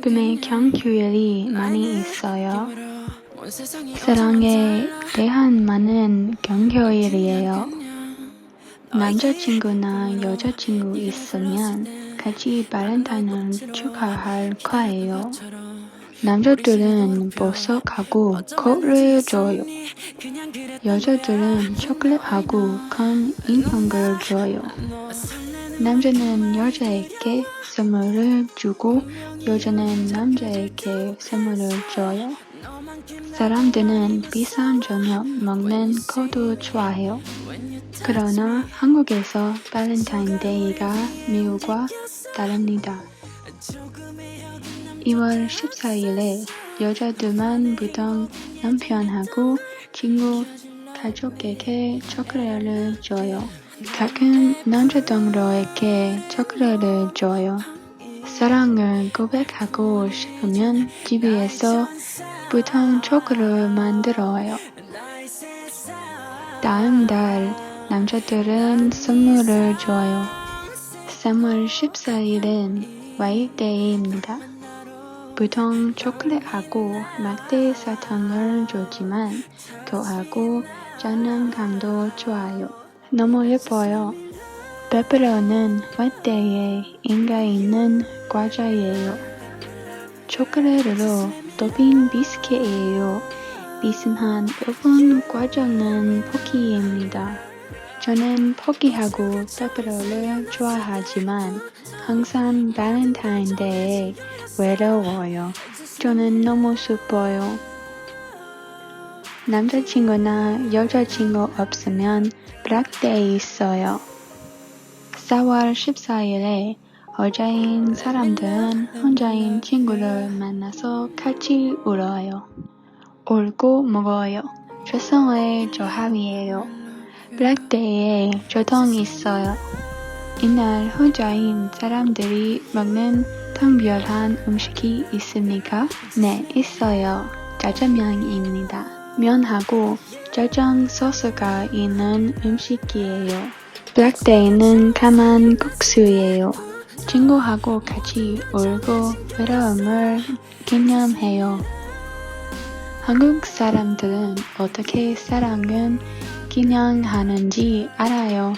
꿈에 경규일이 많이 있어요. 사랑에 대한 많은 경효일이에요. 남자친구나 여자친구 있으면 같이 발렌타인을 축하할 거예요. 남자들은 보석하고 코를 줘요. 여자들은 초콜릿하고 큰 인형을 줘요. 남자는 여자에게 선물을 주고 여자는 남자에게 선물을 줘요. 사람들은 비싼 저녁 먹는 것도 좋아해요. 그러나 한국에서 발렌타인데이가 미국과 다릅니다. 2월 14일에 여자들만 보통 남편하고 친구, 가족에게 초콜릿을 줘요. 가끔 남자 동료에게 초콜릿을 줘요. 사랑을 고백하고 싶으면 집에서 보통 초콜릿을 만들어요. 다음 달 남자들은 선물을 줘요. 3월 14일은 와이데이입니다. 보통 초콜릿하고 막대 사탕을 주지만 그하고 장난감도 좋아요. 너무 예뻐요. 페페로는 와이데이에 인가 있는 과자예요. 초콜릿으로 토핑 비스켓이에요. 비슷한 일본 과자는 포키입니다. 저는 포키하고 페페로를 좋아하지만 항상 발렌타인데이에 외로워요. 저는 너무 슬퍼요. 남자친구나 여자친구 없으면 블랙데이 있어요. 4월 14일에 여자인 사람들은 혼자인 친구를 만나서 같이 울어요. 울고 먹어요. 최성의 조합이에요. 블랙데이에 조통 있어요. 이날 혼자인 사람들이 먹는 특별한 음식이 있습니까? 네, 있어요. 짜장면입니다. 면하고 짜장 소스가 있는 음식이에요. 블랙데이는 까만 국수예요. 친구하고 같이 울고 외로움을 기념해요. 한국 사람들은 어떻게 사랑을 기념하는지 알아요.